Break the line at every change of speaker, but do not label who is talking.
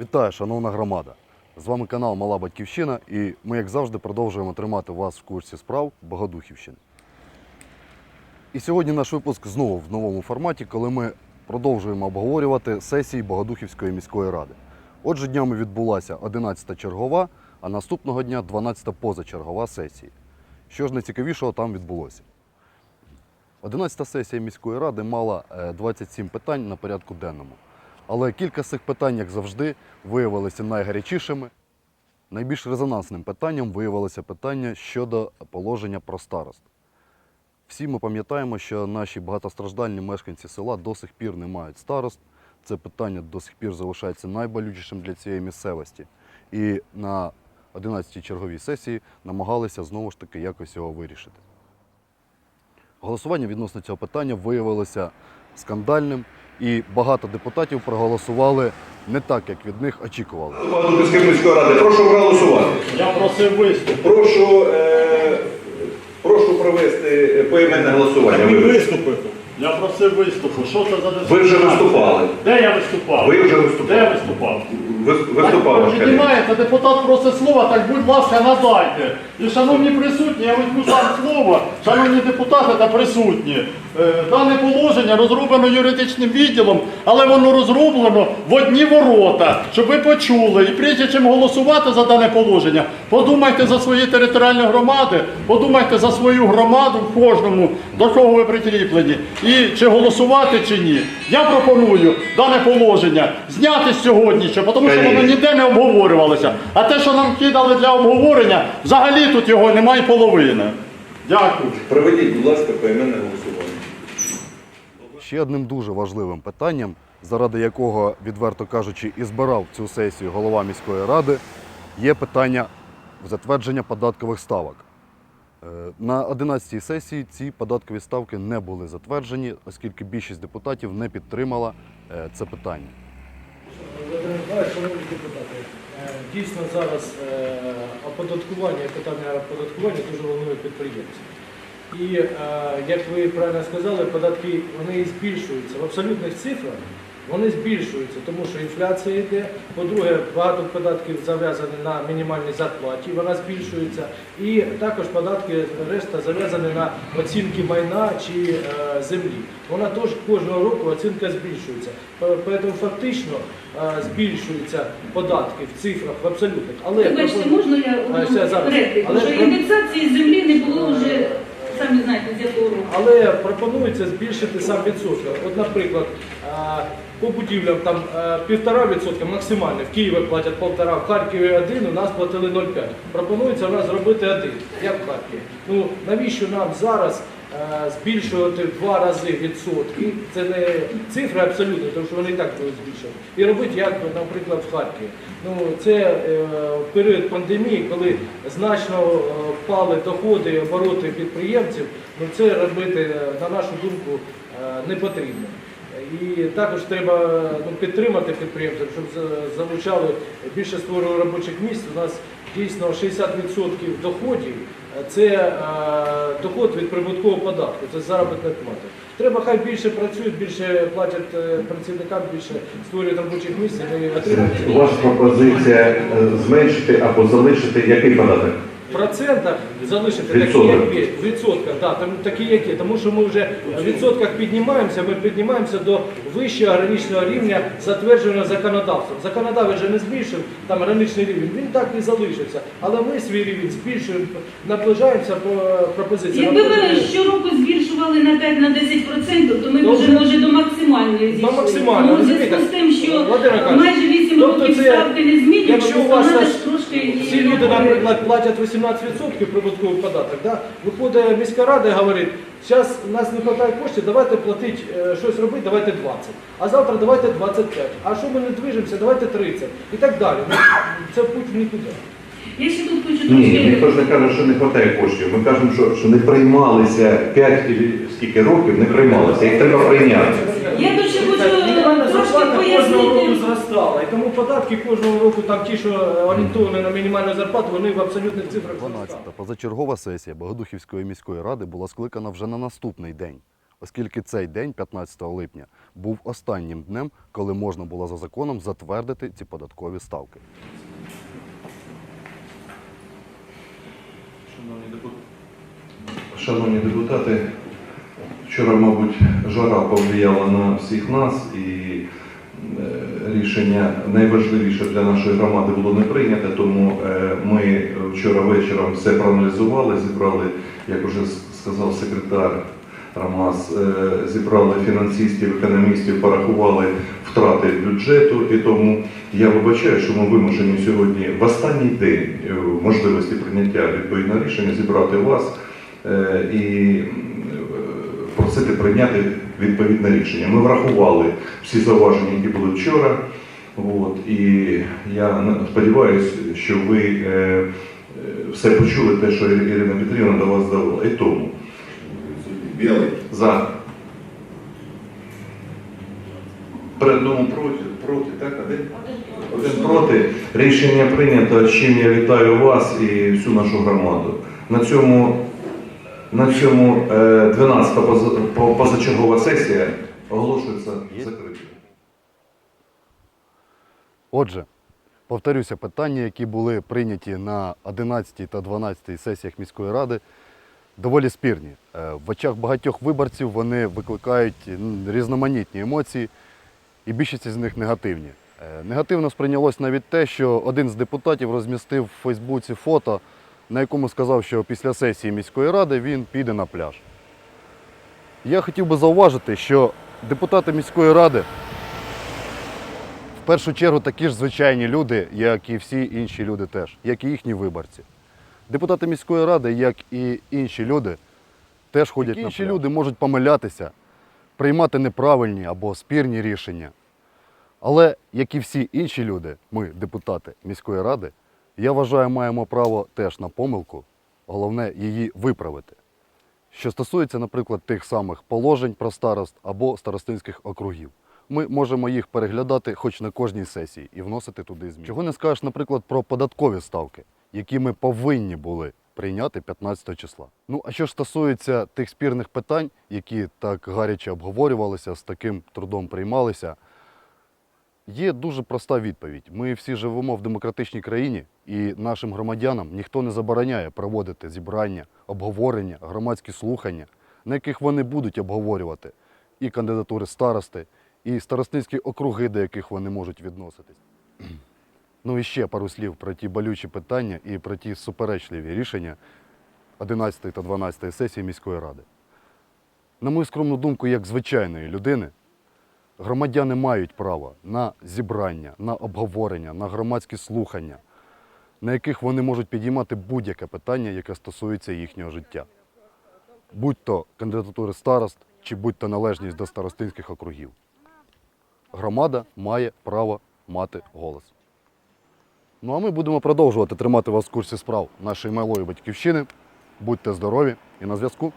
Вітаю, шановна громада! З вами канал Мала Батьківщина і ми, як завжди, продовжуємо тримати вас в курсі справ Богодухівщини. І сьогодні наш випуск знову в новому форматі, коли ми продовжуємо обговорювати сесії Богодухівської міської ради. Отже, днями відбулася 11-та чергова, а наступного дня 12-та позачергова сесії. Що ж найцікавішого там відбулося? 11-та сесія міської ради мала е, 27 питань на порядку денному. Але кілька з цих питань, як завжди, виявилися найгарячішими. Найбільш резонансним питанням виявилося питання щодо положення про старост. Всі ми пам'ятаємо, що наші багатостраждальні мешканці села до сих пір не мають старост. Це питання до сих пір залишається найболючішим для цієї місцевості. І на 11-й черговій сесії намагалися знову ж таки якось його вирішити. Голосування відносно цього питання виявилося скандальним, і багато депутатів проголосували не так, як від них очікували.
Міської ради. Прошу проголосувати.
Я просив виступ.
Прошу, е, прошу провести поіменне голосування.
Так ви виступите. Я просив виступу. Що це за дискусія?
Ви вже виступали.
Де я виступав?
Ви вже виступали.
Де я виступав?
Ви- Виступав.
Піднімається, депутат просить слова, так будь ласка, надайте. І шановні присутні, я візьму сам слово, шановні депутати та присутні. Е, Дане положення розроблено юридичним відділом, але воно розроблено в одні ворота, щоб ви почули. І прежде чим голосувати за дане положення, подумайте за свої територіальні громади, подумайте за свою громаду в кожному, до кого ви прикріплені, і чи голосувати, чи ні. Я пропоную дане положення зняти з сьогоднішнього, тому що воно ніде не обговорювалося. А те, що нам кидали для обговорення, взагалі тут його немає половини. Дякую.
Проведіть, будь ласка, поіменне голосування.
Ще одним дуже важливим питанням, заради якого, відверто кажучи, і збирав цю сесію голова міської ради, є питання затвердження податкових ставок. Е, На 11-й сесії ці податкові ставки не були затверджені, оскільки більшість депутатів не підтримала е, це питання.
Миколаївич, шановні депутати, е, дійсно зараз е, оподаткування, питання оподаткування дуже волнує підприємців. І е, як ви правильно сказали, податки вони збільшуються в абсолютних цифрах. Вони збільшуються, тому що інфляція йде. По-друге, багато податків зав'язані на мінімальній зарплаті, вона збільшується. І також податки решта зав'язані на оцінки майна чи е, землі. Вона теж кожного року оцінка збільшується. Тому фактично е, збільшуються податки в цифрах в абсолютних. Але
Вибачте, можна я
зараз. Але
індексації землі не було вже, самі знаєте, з якого року.
Але пропонується збільшити сам відсоток. От, наприклад, е, по будівлям там е, півтора відсотка максимально. В Києві платять полтора, в Харкові один, у нас платили 0,5. Пропонується у нас зробити один, як в Харкові. Ну навіщо нам зараз е, збільшувати в два рази відсотки? Це не цифри абсолютно, тому що вони і так будуть збільшувати. І робити як, наприклад, в Харкові. Ну це е, період пандемії, коли значно впали доходи і обороти підприємців, ну це робити, е, на нашу думку, е, не потрібно. І також треба ну, підтримати підприємців, щоб залучали більше створювали робочих місць. У нас дійсно 60% доходів це е, доход від прибуткового податку, це заробітна плата. Треба хай більше працюють, більше платять працівникам, більше створюють робочих місць і ми отримуємо.
Ваша пропозиція зменшити або залишити який податок?
Процентах залишити такі, як є, в відсотках, да, там, такі, як є. Тому що ми вже в відсотках піднімаємося, ми піднімаємося до вищого граничного рівня затвердженого законодавством. Законодавець вже не збільшив там граничний рівень, він так і залишився. Але ми свій рівень збільшуємо, наближаємося по пропозиції.
Якби ви щороку збільшували на 5 на 10%, то ми б вже може до максимальної зійшли.
максимально,
Ну, в зв'язку
розумієте?
з тим, що
Михайлович,
майже 8
тобто
років
це-
ставки не змінювалися,
Якщо у
то
вас
треба
всі люди, наприклад, платять 18% прибутковий податок, да? виходить міська рада і говорить, зараз у нас не вистачає коштів, давайте платити е, щось робити, давайте 20. А завтра давайте 25. А що ми не движемося, давайте 30. І так далі. Ну, Це путь в нікуди.
Я ще тут хочу
Ні, ніхто ж не каже, що не вистачає коштів. Ми кажемо, що, що не приймалися 5 скільки років, не приймалися. Їх треба прийняти.
Я ще хочу
Мінімальна
трошки
зарплата кожного року зростала. І тому податки кожного року, там ті, що орієнтовані на мінімальну зарплату, вони в абсолютних цифрах
12-та позачергова сесія Богодухівської міської ради була скликана вже на наступний день, оскільки цей день, 15 липня, був останнім днем, коли можна було за законом затвердити ці податкові ставки.
Шановні депутати, вчора, мабуть, жара повлияла на всіх нас і е, рішення найважливіше для нашої громади було не прийняте, тому е, ми вчора вечором все проаналізували, зібрали, як вже сказав секретар Рамаз, е, зібрали фінансистів, економістів, порахували втрати бюджету, і тому я вибачаю, що ми вимушені сьогодні в останній день можливості прийняття відповідного рішення зібрати вас і е, прийняти відповідне рішення. Ми врахували всі зауваження, які були вчора. От, і я сподіваюся, що ви е, е, все почули те, що Ірина Петрівна до вас давала. І тому
Білий.
за при проти, проти, так, один? Один проти. Рішення прийнято, чим я вітаю вас і всю нашу громаду. На цьому, на цьому е, 12-та поза- позачергова сесія оголошується закритою.
Отже, повторюся, питання, які були прийняті на 11 та 12 сесіях міської ради, доволі спірні. Е, В очах багатьох виборців вони викликають різноманітні емоції, і більшість з них негативні. Е, Негативно сприйнялось навіть те, що один з депутатів розмістив в Фейсбуці фото, на якому сказав, що після сесії міської ради він піде на пляж. Я хотів би зауважити, що депутати міської ради в першу чергу такі ж звичайні люди, як і всі інші люди теж, як і їхні виборці. Депутати міської ради, як і інші люди, теж ходять на інші люди можуть помилятися, приймати неправильні або спірні рішення. Але, як і всі інші люди, ми, депутати міської ради, я вважаю, маємо право теж на помилку, головне її виправити. Що стосується, наприклад, тих самих положень про старост або старостинських округів. Ми можемо їх переглядати хоч на кожній сесії і вносити туди зміни. Чого не скажеш, наприклад, про податкові ставки, які ми повинні були прийняти 15 числа. Ну а що ж стосується тих спірних питань, які так гаряче обговорювалися, з таким трудом приймалися, Є дуже проста відповідь. Ми всі живемо в демократичній країні, і нашим громадянам ніхто не забороняє проводити зібрання, обговорення, громадські слухання, на яких вони будуть обговорювати і кандидатури старости, і старостинські округи, до яких вони можуть відноситись. Ну і ще пару слів про ті болючі питання і про ті суперечливі рішення 11 та 12 сесії міської ради. На мою скромну думку, як звичайної людини, громадяни мають право на зібрання, на обговорення, на громадські слухання, на яких вони можуть підіймати будь-яке питання, яке стосується їхнього життя. Будь то кандидатури старост, чи будь то належність до старостинських округів. Громада має право мати голос. Ну а ми будемо продовжувати тримати вас в курсі справ нашої малої батьківщини. Будьте здорові і на зв'язку.